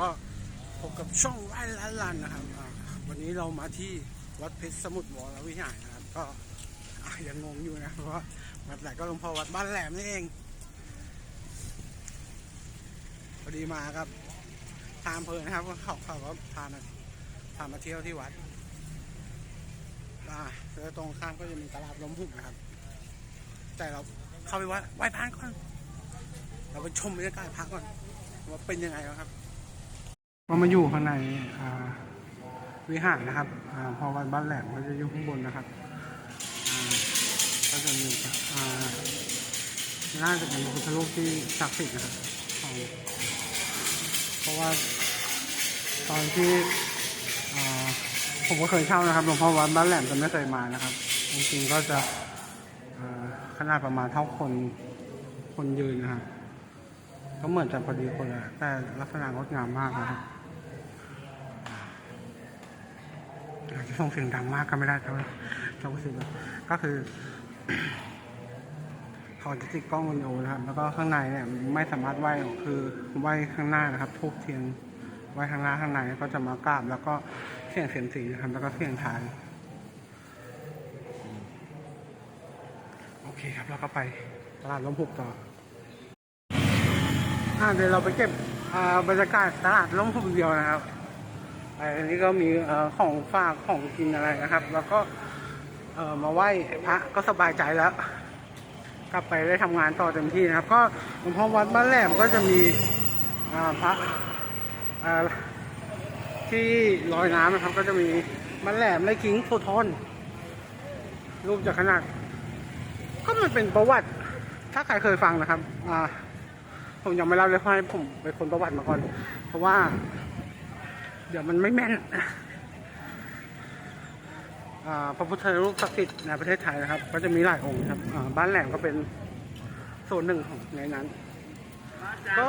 วัสดีครับวันนี้เราก็พบกับช่องไร่ล้านลันนะครับ วันนี้เรามาที่วัดเพชรสมุทรวรวิหารนะครับ ก็ยังงงอยู่นะเพราะวัดไหนก็หลวงพ่อวัดบ้านแหลมนี่เองพอดีมาครับทางเพลินนะครับเขาเขาก็พามาพามาเที่ยวที่วัดอ่าแล้วตรงข้ามก็จะมีตลาดล้มบุกนะครับ แต่เราเข้าไปวัดไหว้พระก่อนเราไปชมบรรยากาศพักก่อนว่าเป็นยังไงวะครับ ก็มาอยู่ข้างในวิหารนะครับอพอวัดบ้านแหลมก็จะอยู่ข้างบนนะครับก็จะมีอ่น่าจะเป็นพระพุทธรูปที่ศักดิ์สิทธิ์นะครับ เพราะว่าตอนที่ผมก็เคยเช่านะครับหลวงพ่อวัดบ้านแหลมแต่ไม่เคยมานะครับจริงๆก็จะขนาดประมาณเท่าคนคนยืนนะครับก็เหมือนจะพอดีคนแหละแต่ลักษณะงดงามมากนะครับอาจจะ ส่งเสียงดังมากก็ไม่ได้เท่าเท่าสิ่งก็คือเขาจะติดกล้องวิดีโอนะครับ แล้วก็ข้างในเนี่ยไม่สามารถไหว้คือไหว้ข้างหน้านะครับทูบเทียนไหว้ข้างหน้าข้างในก็จะมากราบ แล้วก็เสี่ยงเสียมสีนะครับแล้วก็เสี่ยงทายโอเคครับแล้วก็ไปตลาดล้มหุบต่ออ่าเดี๋ยวเราไปเก็บบรรยากาศตลาดล่มพุเดียวนะครับ อันนี้ก็มีอของฝากของกินอะไรนะครับ แล้วก็เออมาไหว้พระก็สบายใจแล้ว กลับไปได้ทำงานต่อเต็มที่นะครับ ก็หลวงพ่อวัดบ้านแหลมก็จะมีอพระอที่ลอยน้ำนะครับ ก็จะมีบ้านแหลมและคิงโฟทอนรูปจากขนาด ก็มันเป็นประวัติ ถ้าใครเคยฟังนะครับอผมยังไม่เล่าเลยเพราะผมไปคนประวัติมาก่อน เพราะว่า เดี๋ยวมันไม่แม่นอ่าพระพุทธรูปศักดิ์สิทธิ์ในประเทศไทยนะครับ ก็จะมีหลายองค์ครับอ่าบ้านแหลมก็เป็นส่วนหนึ่งของในนั้น ก็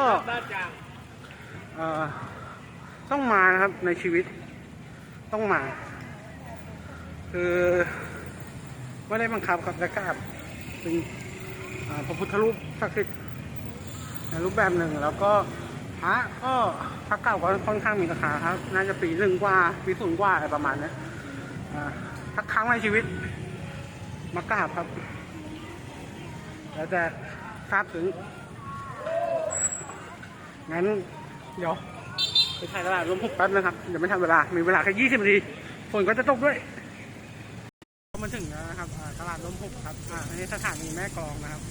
เอ่อต้องมานะครับในชีวิตต้องมา คือไม่ได้บังคับครับแต่กราบเป็นอ่าพระพุทธรูปศักดิ์สิทธิ์ในรูปแบบหนึ่งแล้วก็พระก็ พระเก่าก็ค่อนข้างมีราคาครับ น่าจะปีหนึ่งกว่าปีศูนย์กว่าอะไรประมาณนี้อ่าสักครั้งในชีวิต มากราบครับ แล้วแต่ทราบถึง งั้น เดี๋ยวไปถ่ายตลาดรวมพุกแป๊บนะครับ เดี๋ยวไม่ทันเวลา มีเวลาแค่ยี่สิบนาที ฝนก็จะตกด้วยก็มาถึงแล้วนะครับ ตลาดร่มพุกครับอ่าอันนี้สถานีแม่กลองนะครับ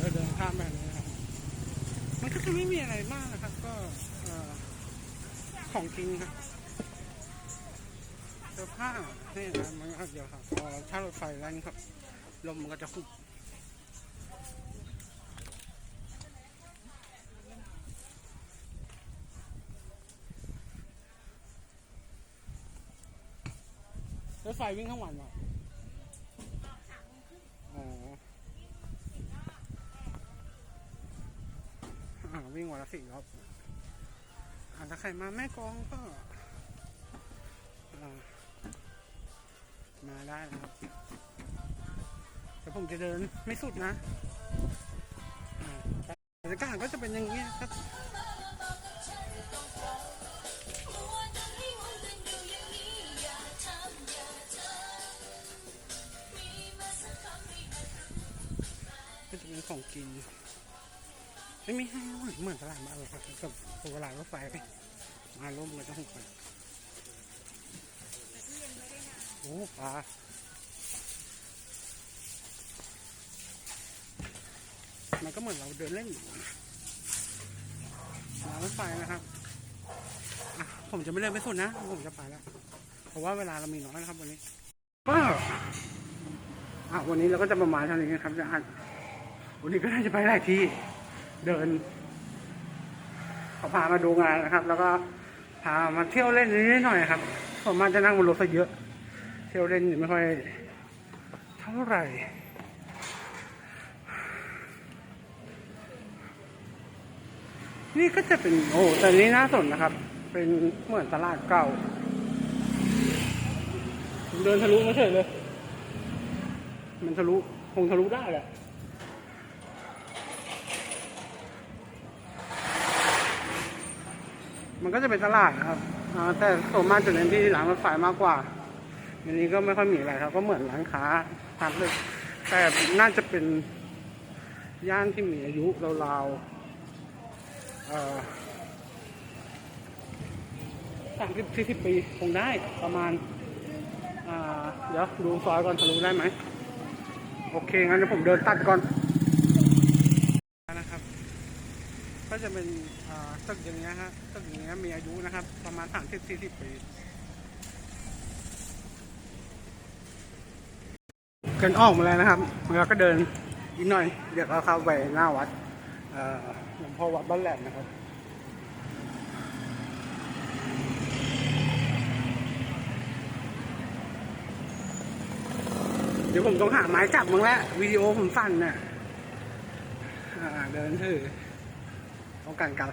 เดินเดินข้ามแบบนี้นะครับ มันก็ จะไม่มีอะไรมากนะครับ ก็ของจริงครับเสื้อผ้านี่นะมันก็เดี๋ยวครับพอเราช่ารถไฟแล้วนี่ครับ ลมมันก็จะคุบรถไฟวิ่งทั้งวันเหรอ วิ่งวันละสี่รอบอาถ้าใครมาแม่กองก็มาได้นะครับแต่ผมจะเดินไม่สุดนะอ่าบรรยากาศก็จะเป็นอย่างนี้ครับก็จะเป็นของกิน ไม่มีให้เหมือนเหมือนตลาดมานเลยครับกับตลาดรถไฟมาล่มกันจะหุบกันโอ้ปลามันก็เหมือนเราเดินเล่นมารถไฟนะครับผมจะไม่เดินไปสุดนะ ผมจะไปแล้ว เพราะว่าเวลาเรามีน้อยนะครับวันนี้ก็อะวันนี้เราก็จะประมาณเท่านี้นะครับจะอัดวันนี้ก็น่าจะไปหลายที่ เดินเขาพามาดูงานนะครับ แล้วก็พามาเที่ยวเล่นนิดหน่อยครับผมมันจะนั่งบนรถซะเยอะ เที่ยวเล่นไม่ค่อยเท่าไหร่นี่ก็จะเป็นโอ้แต่นี้น่าสนนะครับ เป็นเหมือนตลาดเก่า เดินทะลุมาเฉยเลย มันทะลุคงทะลุได้แหละ มันก็จะเป็นตลาดครับแต่ส่วนมากจะเน้นที่ร้านรถไฟมากกว่าอันนี้ก็ไม่ค่อยมีอะไรครับ ก็เหมือนร้านค้าพักเลยแต่น่าจะเป็นย่านที่มีอายุราวๆสามสิบสี่สิบปีคงได้ประมาณเดี๋ยวดูซอยก่อนทะลุได้ไหม โอเค งั้นเดี๋ยวผมเดินตัดก่อน นะครับ ก็จะเป็นตึกอย่างเงี้ยฮะตึกอย่างเงี้ยมีอายุนะครับ ประมาณสามสิบสี่สิบปีกันออกมาแล้วนะครับแล้วก็เดินอีกหน่อย เดี๋ยวเราเข้าไปหน้าวัดหลวงพ่อวัดบ้านแหลมนะครับเดี๋ยวผมต้องหาไม้จับมึงแล้ววิดีโอผมสั่นเนี่ยเดินถือ องการ